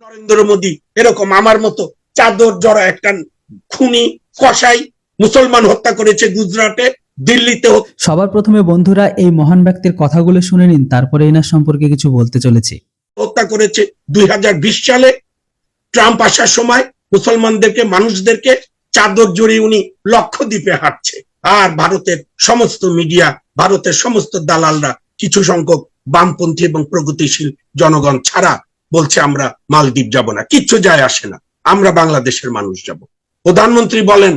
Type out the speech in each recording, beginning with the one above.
নরেন্দ্র মোদী এরকম আমার মতো চাদর জড়া একটা খুনি কসাই মুসলমান হত্যা করেছে গুজরাটে দিল্লিতে সবার প্রথমে বন্ধুরা এই মহান ব্যক্তির কথাগুলো শুনে নিন তারপরে এনার সম্পর্কে কিছু বলতে চলেছি। হত্যা করেছে দুই সালে। ট্রাম্প আসার সময় মুসলমানদেরকে মানুষদেরকে চাদর জড়িয়ে উনি লক্ষদ্বীপে হাঁটছে। আর ভারতের সমস্ত মিডিয়া ভারতের সমস্ত দালালরা কিছু সংখ্যক বামপন্থী এবং প্রগতিশীল জনগণ ছাড়া বলছে, আমরা মালদ্বীপ যাব না, কিচ্ছু যায় আসে না, আমরা বাংলাদেশের মানুষ যাব। প্রধানমন্ত্রী বলেন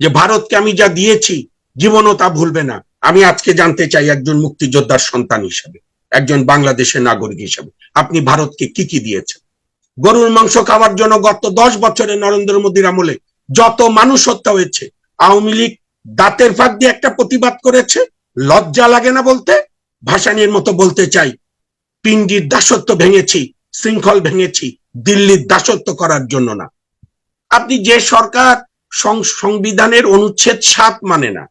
যে, ভারতকে আমি যা দিয়েছি, জীবনও তা ভুলবে না। আমি আজকে জানতে চাই একজন মুক্তিযোদ্ধার সন্তান হিসেবে, একজন বাংলাদেশের নাগরিক হিসেবে। আপনি ভারতকে কি কি দিয়েছেন? গরুর মাংস খাওয়ার জন্য গত দশ বছরে নরেন্দ্র মোদীর আমলে যত মানুষ হত্যা হয়েছে, আওয়ামী লীগ দাঁতের ফাঁক দিয়ে একটা প্রতিবাদ করেছে, লজ্জা লাগে না বলতে? ভাসানির মতো বলতে চাই পিন্ডির দাসত্ব ভেঙেছি শৃঙ্খল ভেঙেছি দিল্লির দাসত্ব করার জন্য না। আপনি যে সরকার সংবিধানের অনুচ্ছেদ সাত মানে না,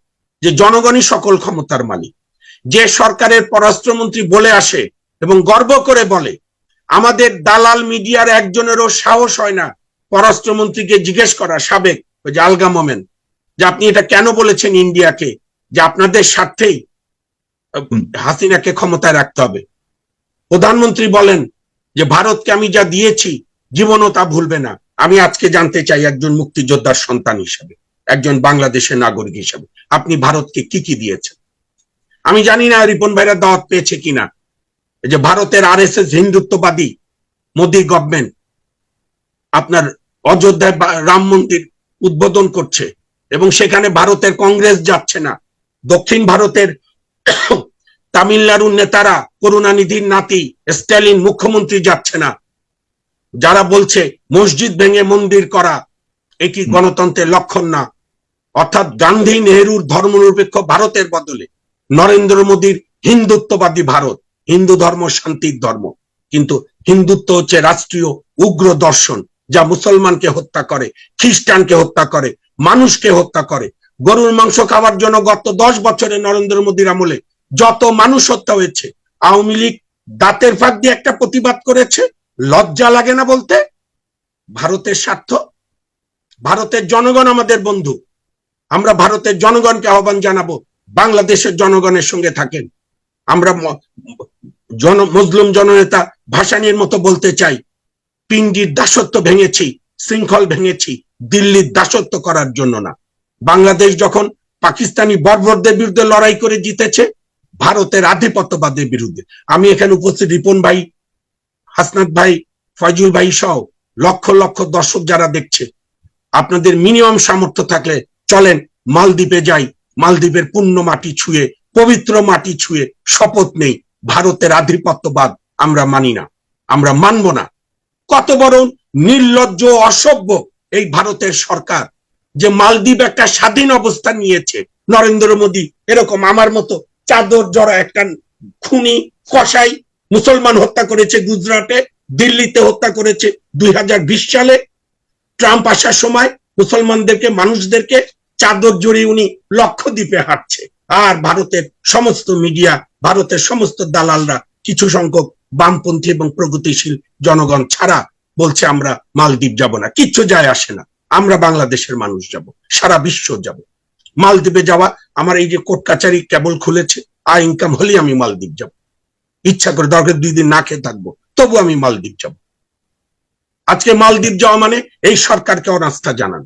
যে জনগণই সকল ক্ষমতার মালিক, যে সরকারের পররাষ্ট্রমন্ত্রী বলে আসে এবং গর্ব করে বলে, আমাদের দালাল মিডিয়ার একজনেরও সাহস হয় না পররাষ্ট্রমন্ত্রীকে জিজ্ঞেস করা, সাবেক ওই যে আলগা মোমেন যে আপনি এটা কেন বলেছেন ইন্ডিয়াকে, যে আপনাদের স্বার্থেই হাসিনাকে ক্ষমতায় রাখতে হবে। প্রধানমন্ত্রী বলেন যে ভারতকে আমি যা দিয়েছি, জীবনও তা ভুলবে না। আমি আজকে জানতে চাই একজন মুক্তিযোদ্ধার সন্তান হিসেবে, একজন বাংলাদেশের নাগরিক হিসেবে। আপনি ভারতকে কি কি দিয়েছেন? আমি জানি না রিপন ভাইরা দাওয়াত পেয়েছে কিনা। যে ভারতের আর এস এস হিন্দুত্ববাদী মোদী গভর্নমেন্ট আপনার অযোধ্যায় রাম মন্দির উদ্বোধন করছে এবং সেখানে ভারতের কংগ্রেস যাচ্ছে না। দক্ষিণ ভারতের তামিলনাড়ুর নেতারা করুণানিধির নাতি স্ট্যালিন মুখ্যমন্ত্রী যাচ্ছে না। যারা বলছে মসজিদ ভেঙে মন্দির করা এটি গণতন্ত্রের লক্ষণ না? অর্থাৎ গান্ধী নেহরুর ধর্মনিরপেক্ষ ভারতের বদলে নরেন্দ্র মোদীর হিন্দুত্ববাদী ভারত হিন্দু ধর্ম শান্তির ধর্ম। কিন্তু হিন্দুত্ব হচ্ছে রাষ্ট্রীয় উগ্র দর্শন যা মুসলমানকে হত্যা করে খ্রিস্টানকে হত্যা করে মানুষকে হত্যা করে। গরুর মাংস খাওয়ার জন্য গত দশ বছরে নরেন্দ্র মোদীর আমলে যত মানুষ হত্যা হয়েছে, আওয়ামী লীগ দাঁতের ফাঁক দিয়ে একটা প্রতিবাদ করেছে, লজ্জা লাগে না বলতে? ভারতের স্বার্থ? ভারতের জনগণ আমাদের বন্ধু। আমরা ভারতের জনগণকে আহ্বান জানাব, বাংলাদেশের জনগণের সঙ্গে থাকেন। আমরা জন, মুসলিম জননেতা ভাসানির মতো বলতে চাই পিন্ডির দাসত্ব ভেঙেছি, শৃঙ্খল ভেঙেছি, দিল্লির দাসত্ব করার জন্য না। বাংলাদেশ যখন পাকিস্তানি বর্বরদের বিরুদ্ধে লড়াই করে জিতেছে ভারতের আধিপত্যবাদের বিরুদ্ধে। আমি এখানে উপস্থিত রিপন ভাই, হাসনাত ভাই, ফয়জুল ভাই সহ লক্ষ লক্ষ দর্শক যারা দেখছে, আপনাদের মিনিমাম সামর্থ্য থাকলে চলেন মালদ্বীপে যাই। মালদ্বীপের পুণ্য মাটি ছুঁয়ে, পবিত্র মাটি ছুঁয়ে শপথ নেই। ভারতের আধিপত্যবাদ আমরা মানি না, আমরা মানব না। কত বড় নির্লজ্জ, অসভ্য এই ভারতের সরকার যে মালদ্বীপ একটা স্বাধীন অবস্থান নিয়েছে। নরেন্দ্র মোদী এরকম আমার মতো চাদর জড়া একটা খুনি, কসাই, মুসলমান হত্যা করেছে গুজরাটে, দিল্লিতে হত্যা করেছে দুই সালে। ট্রাম্প আসার সময় মুসলমানদেরকে, মানুষদেরকে চাদর জড়িয়ে উনি লক্ষদ্বীপে হাঁটছে। আর ভারতের সমস্ত মিডিয়া, ভারতের সমস্ত দালালরা কিছু সংখ্যক বামপন্থী এবং প্রগতিশীল জনগণ ছাড়া বলছে, আমরা মালদ্বীপ যাব না। কিচ্ছু যায় আসে না। আমরা বাংলাদেশের মানুষ যাব, সারা বিশ্ব যাব। মালদ্বীপে যাওয়া আমার এই যে কোর্ট কাচারি কেবল খুলেছে আয় ইনকাম হলেই আমি মালদ্বীপ যাব। ইচ্ছা করে দরকার দুই দিন না খেয়ে থাকব তবু আমি মালদ্বীপ যাব। আজকে মালদ্বীপ যাওয়া মানে এই সরকারকে অনাস্থা জানান।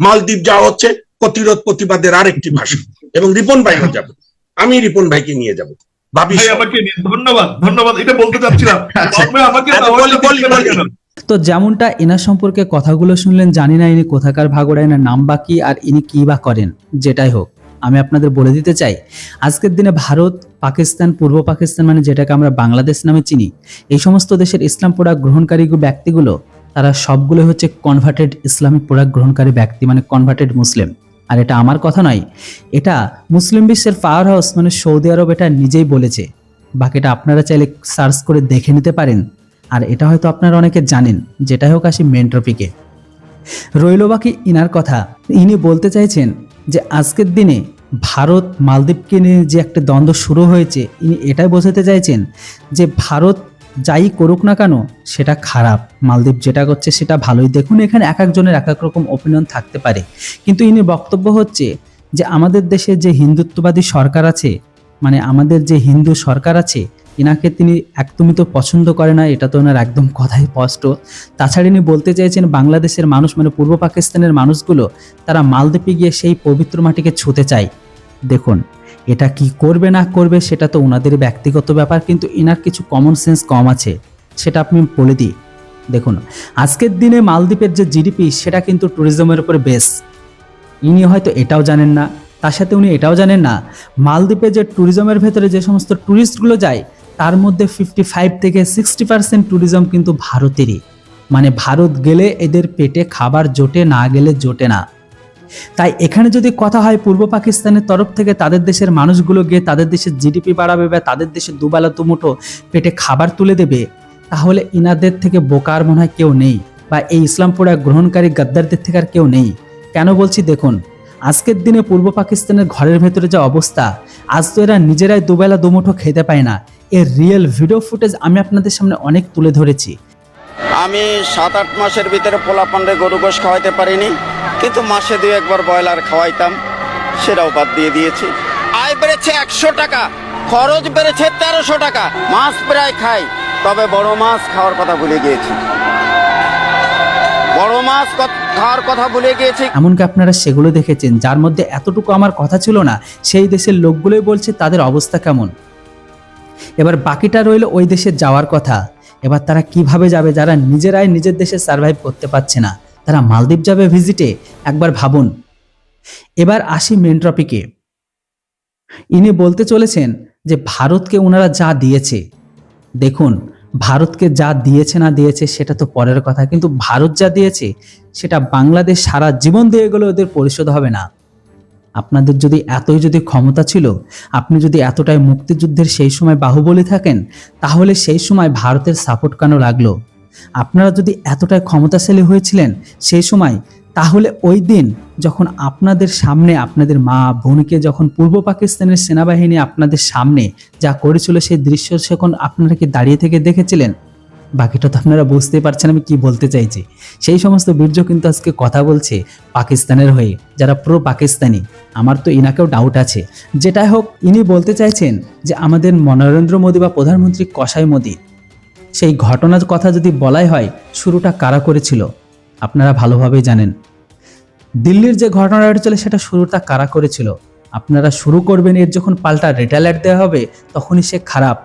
মালদ্বীপ যাওয়া হচ্ছে প্রতিরোধ প্রতিবাদের আরেকটি ভাষা এবং রিপন ভাইও যাবে। আমি রিপন ভাইকে নিয়ে যাব। ভাবি আমাকে ধন্যবাদ ধন্যবাদ এটা বলতে চাচ্ছিলাম। আচ্ছা। আমাকে আচ্ছা, না? তো যেমনটা এনার সম্পর্কে কথাগুলো শুনলেন জানি না ইনি কোথাকার ভাগড়া এনার নাম বা কি আর ইনি কি বা করেন যেটাই হোক। আমি আপনাদের বলে দিতে চাই, আজকের দিনে ভারত, পাকিস্তান, পূর্ব পাকিস্তান মানে যেটাকে আমরা বাংলাদেশ নামে চিনি, এই সমস্ত দেশের ইসলাম প্রোডাক্ট গ্রহণকারী ব্যক্তিগুলো, তারা সবগুলো হচ্ছে কনভার্টেড ইসলামিক প্রোডাক্ট গ্রহণকারী ব্যক্তি মানে কনভার্টেড মুসলিম। আর এটা আমার কথা নয়, এটা মুসলিম বিশ্বের পাওয়ার হাউস মানে সৌদি আরব এটা নিজেই বলেছে। বাকিটা আপনারা চাইলে সার্চ করে দেখে নিতে পারেন। আর এটা হয়তো আপনারা অনেকে জানেন, যেটাই হোক আসি মেন টপিকে রইল বাকি ইনার কথা। ইনি বলতে চাইছেন যে আজকের দিনে ভারত মালদ্বীপকে নিয়ে যে একটা দ্বন্দ্ব শুরু হয়েছে, ইনি এটাই বোঝাতে চাইছেন যে ভারত যাই করুক না কেন, সেটা খারাপ। মালদ্বীপ যেটা করছে, সেটা ভালোই। দেখুন, এখানে এক একজনের এক এক রকম ওপিনিয়ন থাকতে পারে। কিন্তু ইনি বক্তব্য হচ্ছে যে আমাদের দেশে যে হিন্দুত্ববাদী সরকার আছে মানে আমাদের যে হিন্দু সরকার আছে এনাকে তিনি একদমই তো পছন্দ করে না, এটা তো ওনার একদম কথাই স্পষ্ট। তাছাড়া ইনি বলতে চাইছেন বাংলাদেশের মানুষ মানে পূর্ব পাকিস্তানের মানুষগুলো, তারা মালদ্বীপে গিয়ে সেই পবিত্র মাটিকে ছুঁতে চায়। দেখুন, এটা কি করবে না করবে সেটা তো ওনাদের ব্যক্তিগত ব্যাপার, কিন্তু এনার কিছু কমন সেন্স কম আছে, সেটা আপনি বলে দিই। দেখুন, আজকের দিনে মালদ্বীপের যে জিডিপি সেটা কিন্তু ট্যুরিজমের উপর বেস ইনি হয়তো এটাও জানেন না, তার সাথে উনি এটাও জানেন না, মালদ্বীপে যে ট্যুরিজমের ভেতরে যে সমস্ত ট্যুরিস্টগুলো যায়, তার মধ্যে ফিফটি ফাইভ থেকে সিক্সটি পার্সেন্ট ট্যুরিজম কিন্তু ভারতেরই। মানে ভারত গেলে এদের পেটে খাবার জোটে, না গেলে জোটে না। তাই এখানে যদি কথা হয় পূর্ব পাকিস্তানের তরফ থেকে তাদের দেশের মানুষগুলো গিয়ে তাদের দেশের জিডিপি বাড়াবে বা তাদের দেশে দুবেলা দুমুঠো পেটে খাবার তুলে দেবে, তাহলে ইনাদের থেকে বোকার মনে হয় কেউ নেই বা এই ইসলামপুরা গ্রহণকারী গাদ্দারদের থেকে আর কেউ নেই। কেন বলছি দেখুন, আজকের দিনে পূর্ব পাকিস্তানের ঘরের ভেতরে যে অবস্থা, আজ তো এরা নিজেরাই দুবেলা দুমুঠো খেতে পায় না। এর রিয়েল ভিডিও ফুটেজ আমি আপনাদের সামনে অনেক তুলে ধরেছি। আমি সাত আট মাসের ভিতরে পোলাপান্ডে গরু গোশ খাওয়াইতে পারিনি, কিন্তু মাসে দুই একবার ব্রয়লার খাওয়াইতাম, সেটাও বাদ দিয়ে দিয়েছি। আয় বেড়েছে একশো টাকা, খরচ বেড়েছে তেরোশো টাকা, মাছ প্রায় খাই, তবে বড় মাছ খাওয়ার কথা ভুলে গিয়েছি। বড় মাছ খাওয়ার কথা ভুলে গিয়েছি। এমনকি আপনারা সেগুলো দেখেছেন, যার মধ্যে এতটুকু আমার কথা ছিল না, সেই দেশের লোকগুলোই বলছে তাদের অবস্থা কেমন। এবার বাকিটা রইল ওই দেশে যাওয়ার কথা। এবার তারা কীভাবে যাবে যারা নিজেরাই নিজের দেশে সার্ভাইভ করতে পারছে না? তারা মালদ্বীপ যাবে ভিজিটে একবার ভাবুন। এবার আসি মেন টপিকে ইনি বলতে চলেছেন যে ভারতকে ওনারা যা দিয়েছে, দেখুন, ভারতকে যা দিয়েছে না দিয়েছে সেটা তো পরের কথা, কিন্তু ভারত যা দিয়েছে, সেটা বাংলাদেশ সারা জীবন দিয়ে গেলে ওদের পরিশোধ হবে না। আপনাদের যদি এতই যদি ক্ষমতা ছিল, আপনি যদি এতটাই মুক্তিযুদ্ধের সেই সময় বাহুবলী থাকেন, তাহলে সেই সময় ভারতের সাপোর্ট কেন লাগল? আপনারা যদি এতটাই ক্ষমতাশালী হয়েছিলেন সেই সময়, তাহলে ওই দিন যখন আপনাদের সামনে, আপনাদের মা বোনকে যখন পূর্ব পাকিস্তানের সেনাবাহিনী আপনাদের সামনে যা করেছিল সেই দৃশ্য যখন আপনারা কি দাঁড়িয়ে থেকে দেখেছিলেন? বাকিটা তো আপনারা বুঝতেই পারছেন আমি কি বলতে চাইছি। সেই সমস্ত বীর্য কিন্তু আজকে কথা বলছে পাকিস্তানের হয়ে, যারা প্রো পাকিস্তানি আমার তো ইনাকেও ডাউট আছে। যেটাই হোক, ইনি বলতে চাইছেন যে আমাদের নরেন্দ্র মোদী বা প্রধানমন্ত্রী কসাই মোদী, সেই ঘটনার কথা যদি বলাই হয়, শুরুটা কারা করেছিল? আপনারা ভালোভাবেই জানেন। দিল্লির যে ঘটনাটা চলে সেটা শুরুটা কারা করেছিল? আপনারা শুরু করবেন এর যখন পাল্টা রিটালার দেওয়া হবে, তখনই সে খারাপ।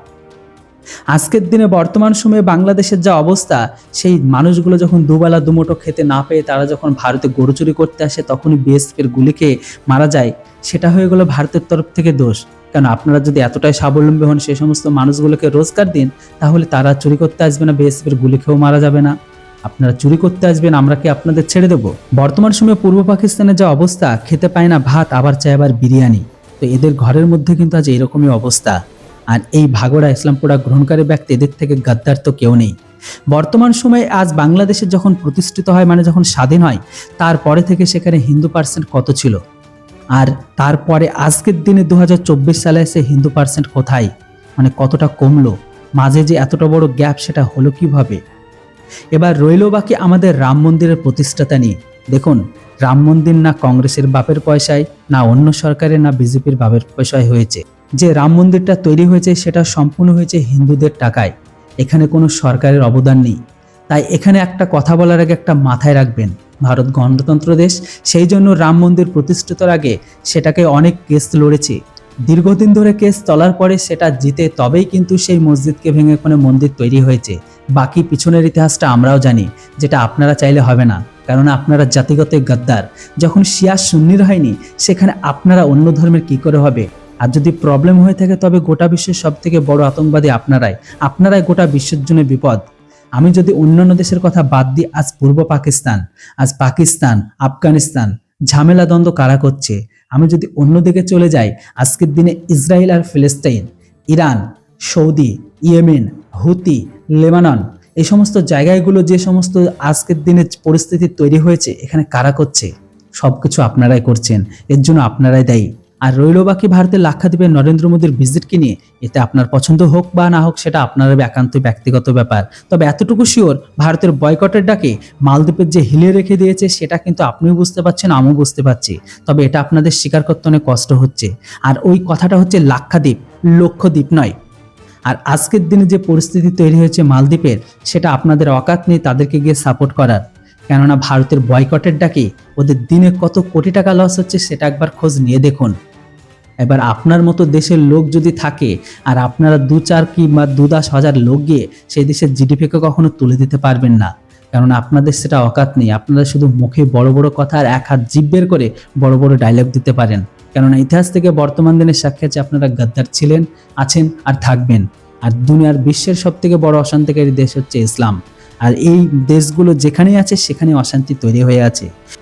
আজকের দিনে বর্তমান সময়ে বাংলাদেশের যা অবস্থা, সেই মানুষগুলো যখন দুবেলা, দুমুঠো খেতে না পেয়ে তারা যখন ভারতে গরু চুরি করতে আসে, তখনই বিএসএফের গুলি খেয়ে মারা যায়। সেটা হয়ে গেলো ভারতের তরফ থেকে দোষ। কারণ আপনারা যদি এতটাই স্বাবলম্বী হন সেই সমস্ত মানুষগুলোকে রোজগার দিন, তাহলে তারা চুরি করতে আসবে না বিএসএফের গুলি খেয়েও মারা যাবে না। আপনারা চুরি করতে আসবেন, আমরা কি আপনাদের ছেড়ে দেব? বর্তমান সময়ে পূর্ব পাকিস্তানের যা অবস্থা, খেতে পায় না ভাত, আবার চায় আবার বিরিয়ানি। তো এদের ঘরের মধ্যে কিন্তু আজ এরকমই অবস্থা। আর এই ভাগড়া ইসলামপুরা গ্রহণকারী ব্যক্তি এদের থেকে গাদ্দার তো কেউ নেই। বর্তমান সময়ে আজ বাংলাদেশে যখন প্রতিষ্ঠিত হয় মানে যখন স্বাধীন হয়, তারপরে থেকে সেখানে হিন্দু পার্সেন্ট কত ছিল? আর তারপরে আজকের দিনে দু হাজার চব্বিশ সালে এসে হিন্দু পার্সেন্ট কোথায়? মানে কতটা কমলো? মাঝে যে এতটা বড় গ্যাপ সেটা হলো কীভাবে? এবার রইল বাকি আমাদের রাম মন্দিরের প্রতিষ্ঠাতা নিয়ে। দেখুন, রাম মন্দির না কংগ্রেসের বাপের পয়সায়, না অন্য সরকারের, না বিজেপির বাপের পয়সায় হয়েছে। যে রাম মন্দিরটা তৈরি হয়েছে সেটা সম্পূর্ণ হয়েছে হিন্দুদের টাকায়। এখানে কোনো সরকারের অবদান নেই। তাই এখানে একটা কথা বলার আগে একটা মাথায় রাখবেন। ভারত গণতন্ত্র দেশ, সেই জন্য রাম মন্দির প্রতিষ্ঠিতর আগে সেটাকে অনেক কেস লড়েছে। দীর্ঘদিন ধরে কেস চলার পরে সেটা জিতে তবেই কিন্তু সেই মসজিদকে ভেঙে ওখানে মন্দির তৈরি হয়েছে। বাকি পিছনের ইতিহাসটা আমরাও জানি, যেটা আপনারা চাইলে হবে না। কারণ আপনারা জাতিগত গদ্দার। যখন শিয়া সুন্নির হয়নি, সেখানে আপনারা অন্য ধর্মের কি করে হবে? আর যদি প্রবলেম হয়ে থাকে, তবে গোটা বিশ্বের সব থেকে বড় আতঙ্কবাদী আপনারাই। আপনারাই গোটা বিশ্বের জন্য বিপদ। আমি যদি অন্যান্য দেশের কথা বাদ দিই, আজ পূর্ব পাকিস্তান, আজ পাকিস্তান, আফগানিস্তান, ঝামেলা দ্বন্দ্ব কারা করছে? আমি যদি অন্য অন্যদিকে চলে যাই, আজকের দিনে ইসরায়েল আর ফিলিস্তাইন Iran, Saudi, Yemen, Houthi, Lebanon, এই সমস্ত জায়গাগুলো যে সমস্ত আজকের দিনে পরিস্থিতি তৈরি হয়েছে, এখানে কারা করছে? সব কিছু আপনারাই করছেন, এর জন্য আপনারাই দায়ী। আর রইল বাকি ভারতের লাক্ষাদ্বীপের নরেন্দ্র মোদীর ভিজিটকে নিয়ে। এতে আপনার পছন্দ হোক বা না হোক, সেটা আপনার একান্ত ব্যক্তিগত ব্যাপার। তবে এতটুকু শিওর ভারতের বয়কটের ডাকে মালদ্বীপের যে হিলে রেখে দিয়েছে, সেটা কিন্তু আপনিও বুঝতে পারছেন, আমিও বুঝতে পারছি। তবে এটা আপনাদের স্বীকার করতে অনেক কষ্ট হচ্ছে। আর ওই কথাটা হচ্ছে লাক্ষাদ্বীপ, লক্ষদ্বীপ নয়। আর আজকের দিনে যে পরিস্থিতি তৈরি হয়েছে মালদ্বীপের, সেটা আপনাদের অকাত নেই তাদেরকে গিয়ে সাপোর্ট করার। কেননা ভারতের বয়কটের ডাকে ওদের দিনে কত কোটি টাকা লস হচ্ছে, সেটা একবার খোঁজ নিয়ে দেখুন। এবার আপনার মতো দেশের লোক যদি থাকে, আর আপনারা দু চার কি বা দু দশ হাজার লোক গিয়ে সেই দেশের জিডিপিকে কখনো তুলে দিতে পারবেন না। কারণ আপনাদের সেটা অকাত নেই। আপনারা শুধু মুখে বড় বড় কথা আর এক হাত জিভ বের করে বড় বড় ডায়লগ দিতে পারেন। কেননা ইতিহাস থেকে বর্তমান দিনের সাক্ষী আছে আপনারা গাদ্দার ছিলেন, আছেন আর থাকবেন। আর দুনিয়ার বিশ্বের সব থেকে বড় অশান্তিকারী দেশ হচ্ছে ইসলাম। আর এই দেশগুলো যেখানেই আছে সেখানে অশান্তি তৈরি হয়ে আছে।